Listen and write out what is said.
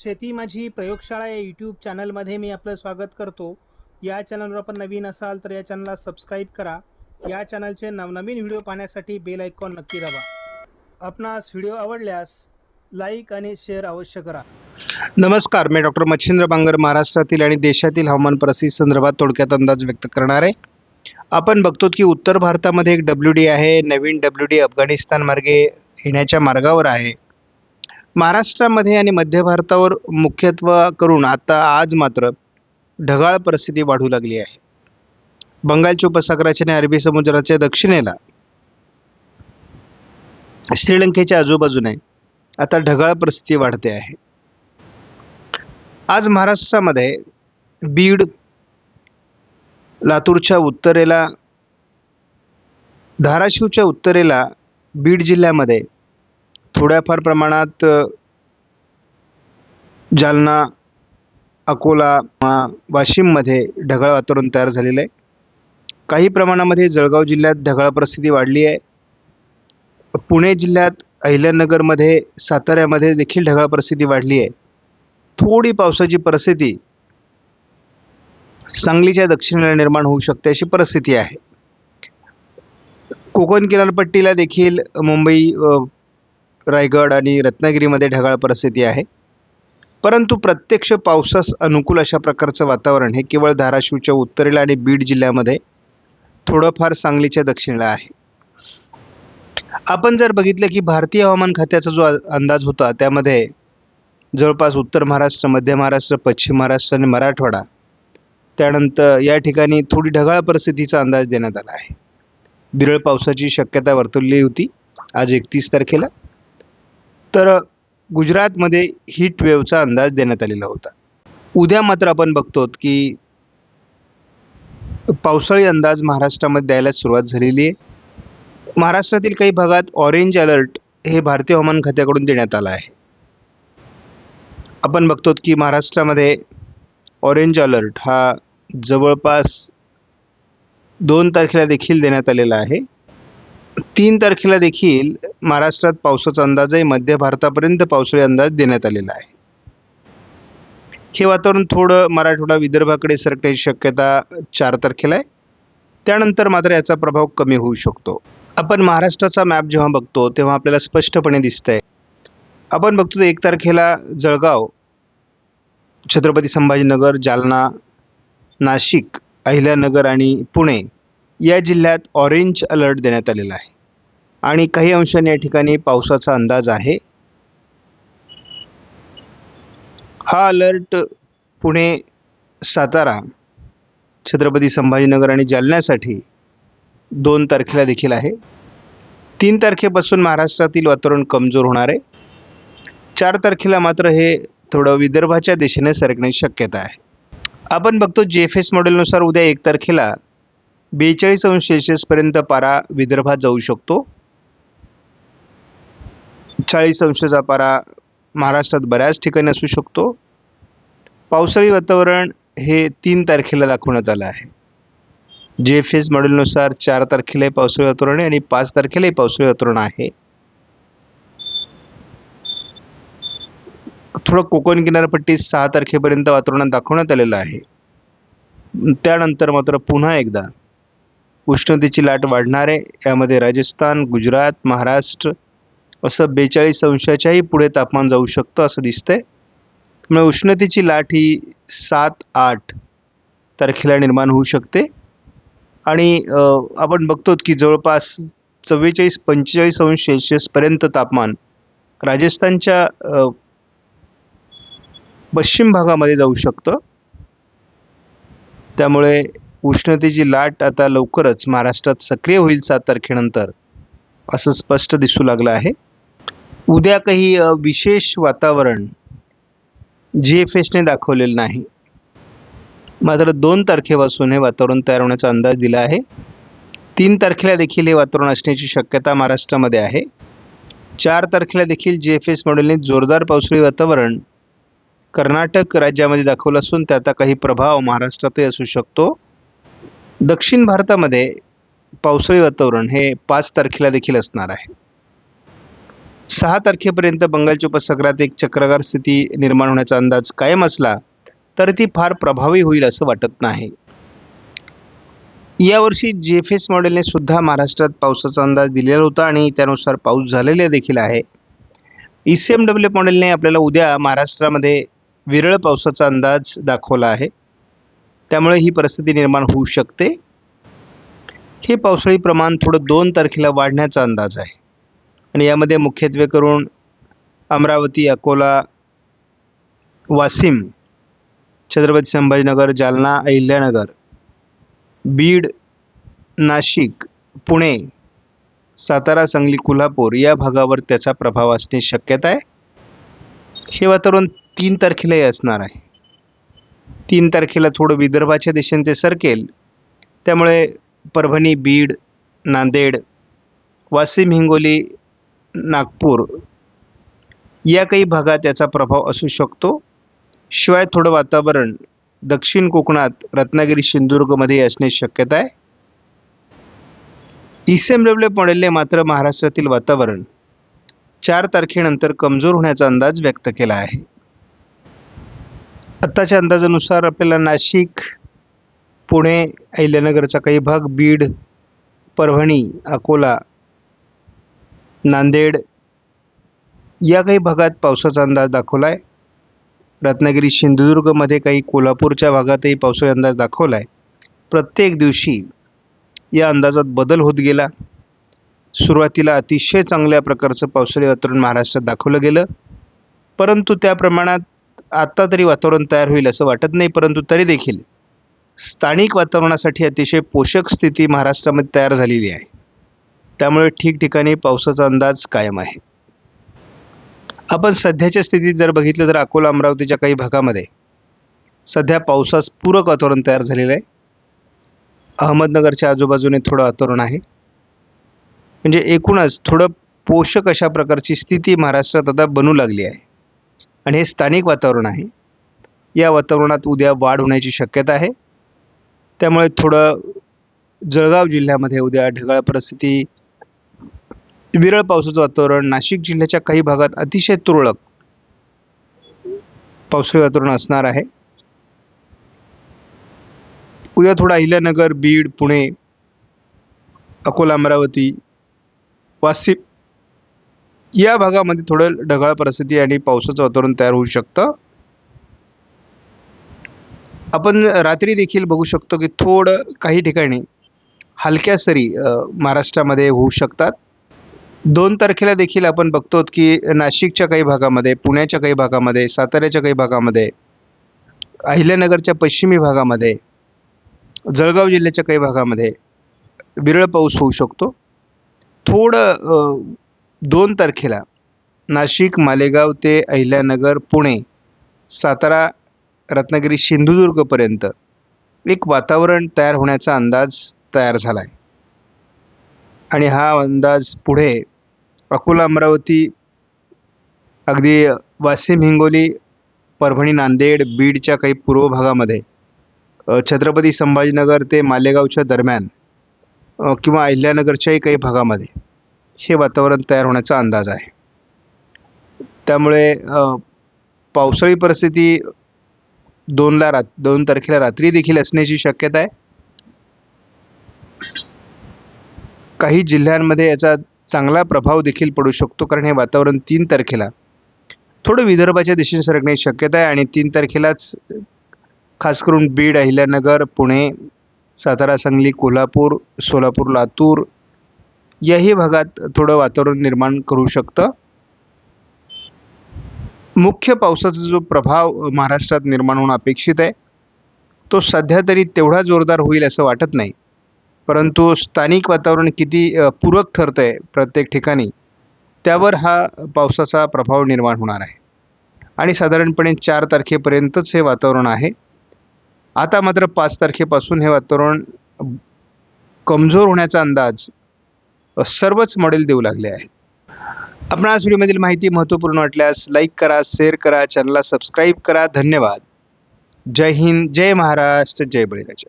शेती माझी प्रयोगशाळा या यूट्यूब चॅनलमध्ये मी आपलं स्वागत करतो. या चॅनलवर आपण नवीन असाल तर या चॅनलला सबस्क्राईब करा. या चॅनलचे नवनवीन व्हिडिओ पाहण्यासाठी बेल आयकॉन नक्की दाबा. आपणास व्हिडिओ आवडल्यास लाईक आणि शेअर अवश्य करा. नमस्कार मी डॉक्टर मच्छिंद्र बांगर महाराष्ट्रातील आणि देशातील हवामान परिस्थिती संदर्भात थोडक्यात अंदाज व्यक्त करणार आहे. आपण बघतो की उत्तर भारतामध्ये एक डब्ल्यू डी आहे नवीन डब्ल्यू डी अफगाणिस्तान मार्गे येण्याच्या मार्गावर आहे. महाराष्ट्रामध्ये आणि मध्य भारतावर मुख्यत्व करून आता आज मात्र ढगाळ परिस्थिती वाढू लागली आहे. बंगालच्या उपसागराच्या आणि अरबी समुद्राच्या दक्षिणेला श्रीलंकेच्या आजूबाजूने आता ढगाळ परिस्थिती वाढते आहे. आज महाराष्ट्रामध्ये बीड लातूरच्या उत्तरेला धाराशिवच्या उत्तरेला बीड जिल्ह्यामध्ये थोड्याफार प्रमाणात जालना अकोला वाशिममध्ये ढगाळ वातावरण तयार झालेलं आहे. काही प्रमाणामध्ये जळगाव जिल्ह्यात ढगाळ परिस्थिती वाढली आहे. पुणे जिल्ह्यात अहिल्यानगरमध्ये साताऱ्यामध्ये देखील ढगाळ परिस्थिती वाढली आहे. थोडी पावसाची परिस्थिती सांगलीच्या दक्षिणेला निर्माण होऊ शकते अशी परिस्थिती आहे. कोकण किनारपट्टीला देखील मुंबई रायगड आणि रत्नागिरीमध्ये ढगाळ परिस्थिती आहे. परंतु प्रत्यक्ष पावसास अनुकूल अशा प्रकारचं वातावरण हे केवळ धाराशिवच्या उत्तरेला आणि बीड जिल्ह्यामध्ये थोडंफार सांगलीच्या दक्षिणेला आहे. आपण जर बघितलं की भारतीय हवामान खात्याचा जो अंदाज होता त्यामध्ये जवळपास उत्तर महाराष्ट्र मध्य महाराष्ट्र पश्चिम महाराष्ट्र आणि मराठवाडा त्यानंतर या ठिकाणी थोडी ढगाळ परिस्थितीचा अंदाज देण्यात आला आहे. बिरळ पावसाची शक्यता वर्तवली होती. आज एकतीस तारखेला तर गुजरातमध्ये हीट वेव्हचा अंदाज देण्यात आलेला होता. उद्या मात्र आपण बघतो की पावसाळी अंदाज महाराष्ट्रामध्ये द्यायला सुरुवात झालेली आहे. महाराष्ट्रातील काही भागात ऑरेंज अलर्ट हे भारतीय हवामान खात्याकडून देण्यात आलं आहे. आपण बघतो की महाराष्ट्रामध्ये ऑरेंज अलर्ट हा जवळपास दोन तारखेला देखील देण्यात आलेला आहे. तीन तारखेला देखील महाराष्ट्रात पावसाचा अंदाज आहे. मध्य भारतापर्यंत पावसाळी अंदाज देण्यात आलेला आहे. हे वातावरण थोडं मराठवाडा विदर्भाकडे सरकण्याची शक्यता चार तारखेला आहे. त्यानंतर मात्र याचा प्रभाव कमी होऊ शकतो. आपण महाराष्ट्राचा मॅप जेव्हा बघतो तेव्हा आपल्याला स्पष्टपणे दिसतंय. आपण बघतो एक तारखेला जळगाव छत्रपती संभाजीनगर जालना नाशिक अहिल्यानगर आणि पुणे या जिल्ह्यात ऑरेंज अलर्ट देण्यात आलेला आहे. आणि काही अंशाने या ठिकाणी पावसाचा अंदाज आहे. हा अलर्ट पुणे सातारा छत्रपती संभाजीनगर आणि जालन्यासाठी दोन तारखेला देखील आहे. तीन तारखेपासून महाराष्ट्रातील वातावरण कमजोर होणार आहे. चार तारखेला मात्र हे थोडं विदर्भाच्या दिशेने सरकण्याची शक्यता आहे. आपण बघतो जे एफ एस मॉडेलनुसार उद्या एक तारखेला बेचाळीस अंश सेल्सिअसपर्यंत पारा विदर्भात जाऊ शकतो. चाळीस अंशाचा पारा महाराष्ट्रात बऱ्याच ठिकाणी असू शकतो. पावसाळी वातावरण हे तीन तारखेला दाखवण्यात आलं आहे. जे एफ एस मॉडेलनुसार चार तारखेलाही पावसाळी वातावरण आहे आणि पाच तारखेलाही पावसाळी वातावरण आहे. थोडं कोकण किनारपट्टी सहा तारखेपर्यंत वातावरण दाखवण्यात आलेलं आहे. त्यानंतर मात्र पुन्हा एकदा उष्णतेची लाट वाढणार आहे. यामध्ये राजस्थान गुजरात महाराष्ट्र असं बेचाळीस अंशाच्याही पुढे तापमान जाऊ शकतं असं दिसतंय. त्यामुळे उष्णतेची लाट ही सात आठ तारखेला निर्माण होऊ शकते. आणि आपण बघतो की जवळपास चव्वेचाळीस पंचेचाळीस अंश सेल्शियसपर्यंत तापमान राजस्थानच्या पश्चिम भागामध्ये जाऊ शकतं. त्यामुळे उष्णतेची लाट आता लवकरच महाराष्ट्रात सक्रिय होईल सात तारखेनंतर असं स्पष्ट दिसू लागलं आहे. उद्या काही विशेष वातावरण जी एफ एसने दाखवलेलं नाही. मात्र दोन तारखेपासून हे वातावरण तयार होण्याचा अंदाज दिला आहे. तीन तारखेला देखील हे वातावरण असण्याची शक्यता महाराष्ट्रामध्ये आहे. चार तारखेला देखील जी एफ एस मॉडेलने जोरदार पावसाळी वातावरण कर्नाटक राज्यामध्ये दाखवलं असून त्याचा काही प्रभाव महाराष्ट्रातही असू शकतो. दक्षिण भारतामध्ये पावसाळी वातावरण हे पाच तारखेला देखील असणार आहे. सहा तारखेपर्यंत बंगालच्या उपसागरात एक चक्रगार स्थिती निर्माण होण्याचा अंदाज कायम असला तर ती फार प्रभावी होईल असं वाटत नाही. यावर्षी जे एफ एस मॉडेलने सुद्धा महाराष्ट्रात पावसाचा अंदाज दिलेला होता आणि त्यानुसार पाऊस झालेला देखील आहे. ई सी एम डब्ल्यू मॉडेलने आपल्याला उद्या महाराष्ट्रामध्ये विरळ पावसाचा अंदाज दाखवला आहे. त्यामुळे ही परिस्थिती निर्माण होऊ शकते. हे पावसाळी प्रमाण थोडं दोन तारखेला वाढण्याचा अंदाज आहे. आणि यामध्ये मुख्यत्वे करून अमरावती अकोला वाशिम छत्रपती संभाजीनगर जालना अहिल्यानगर बीड नाशिक पुणे सातारा सांगली कोल्हापूर या भागावर त्याचा प्रभाव असणे शक्यता आहे. हे वातावरण तीन तारखेलाही असणार आहे. तीन तारखेला थोडं विदर्भाच्या दिशेने ते सरकेल. त्यामुळे परभणी बीड नांदेड वाशिम हिंगोली नागपूर. या काही भागात याचा प्रभाव असू शकतो. शिवाय थोडं वातावरण दक्षिण कोकणात रत्नागिरी सिंधुदुर्गमध्ये असण्याची शक्यता आहे. ई सी एम डब्ल्यू मॉडेलने मात्र महाराष्ट्रातील वातावरण चार तारखेनंतर कमजोर होण्याचा अंदाज व्यक्त केला आहे. आत्ताच्या अंदाजानुसार आपल्याला नाशिक पुणे अहिल्यानगरचा काही भाग बीड परभणी अकोला नांदेड. या काही भागात पावसाचा अंदाज दाखवला आहे रत्नागिरी सिंधुदुर्गमध्ये काही कोल्हापूरच्या भागातही पावसाळी अंदाज दाखवला आहे प्रत्येक दिवशी या अंदाजात बदल होत गेला. सुरुवातीला अतिशय चांगल्या प्रकारचं पावसाळी वातावरण महाराष्ट्रात दाखवलं गेलं. परंतु त्या प्रमाणात आत्ता तरी वातावरण तयार होईल असं वाटत नाही परंतु तरी देखील स्थानिक वातावरणासाठी अतिशय पोषक स्थिती महाराष्ट्रामध्ये तयार झालेली आहे. त्यामुळे ठिकठिकाणी पावसाचा अंदाज कायम आहे. आपण सध्याच्या स्थितीत जर बघितलं तर अकोला अमरावतीच्या काही भागामध्ये सध्या पावसास पूरक वातावरण तयार झालेलं आहे. अहमदनगरच्या आजूबाजूने थोडं वातावरण आहे. म्हणजे एकूणच थोडं पोषक अशा प्रकारची स्थिती महाराष्ट्रात आता बनू लागली आहे. आणि हे स्थानिक वातावरण आहे. या वातावरणात उद्या वाढ होण्याची शक्यता आहे. त्यामुळे थोडं जळगाव जिल्ह्यामध्ये उद्या ढगाळ परिस्थिती विरळ पावसाचं वातावरण. नाशिक जिल्ह्याच्या काही भागात अतिशय तुरळक पावसाळी वातावरण असणार आहे. उद्या थोडा अहिल्यानगर बीड पुणे अकोला अमरावती वाशिम या भागामध्ये थोडं ढगाळ परिस्थिती आणि पावसाचं वातावरण तयार होऊ शकतं. आपण रात्री देखील बघू शकतो की थोडं काही ठिकाणी हलक्या सरी महाराष्ट्रामध्ये होऊ शकतात. दोन तारखेला देखील आपण बघतो की नाशिकच्या काही भागामध्ये पुण्याच्या काही भागामध्ये साताऱ्याच्या काही भागामध्ये अहिल्यानगरच्या पश्चिमी भागामध्ये जळगाव जिल्ह्याच्या काही भागामध्ये विरळ पाऊस होऊ शकतो. थोडं दोन तारखेला नाशिक मालेगाव ते अहिल्यानगर पुणे सातारा रत्नागिरी सिंधुदुर्गपर्यंत एक वातावरण तयार होण्याचा अंदाज तयार झाला आहे आणि हा अंदाज पुढे अकोला अमरावती अगदी वाशिम हिंगोली परभणी नांदेड बीडच्या काही पूर्व भागामध्ये छत्रपती संभाजीनगर ते मालेगावच्या दरम्यान किंवा अहिल्यानगरच्याही काही भागामध्ये हे वातावरण तयार होण्याचा अंदाज आहे. त्यामुळे पावसाळी परिस्थिती दोनला रात दोन तारखेला रात्री देखील असण्याची शक्यता आहे. काही जिल्ह्यांमध्ये याचा चांगला प्रभाव देखील पडू शकतो कारण हे वातावरण तीन तारखेला थोडं विदर्भाच्या दिशेने सरकण्याची शक्यता आहे आणि तीन तारखेलाच खास करून बीड अहिल्यानगर पुणे सातारा सांगली कोल्हापूर सोलापूर लातूर याही भागात थोडं वातावरण निर्माण करू शकतं. मुख्य पावसाचा जो प्रभाव महाराष्ट्रात निर्माण होणं अपेक्षित आहे तो सध्या तरी तेवढा जोरदार होईल असं वाटत नाही. परंतु स्थानिक वातावरण किती पूरक ठरतं आहे प्रत्येक ठिकाणी त्यावर हा पावसाचा प्रभाव निर्माण होणार आहे. आणि साधारणपणे चार तारखेपर्यंतच हे वातावरण आहे. आता मात्र पाच तारखेपासून हे वातावरण कमजोर होण्याचा अंदाज सर्वच मॉडेल देऊ लागले आहे आपण आज व्हिडिओमधील माहिती महत्त्वपूर्ण वाटल्यास लाईक करा शेअर करा चॅनलला सबस्क्राईब करा. धन्यवाद. जय हिंद जय महाराष्ट्र जय बळीराजा.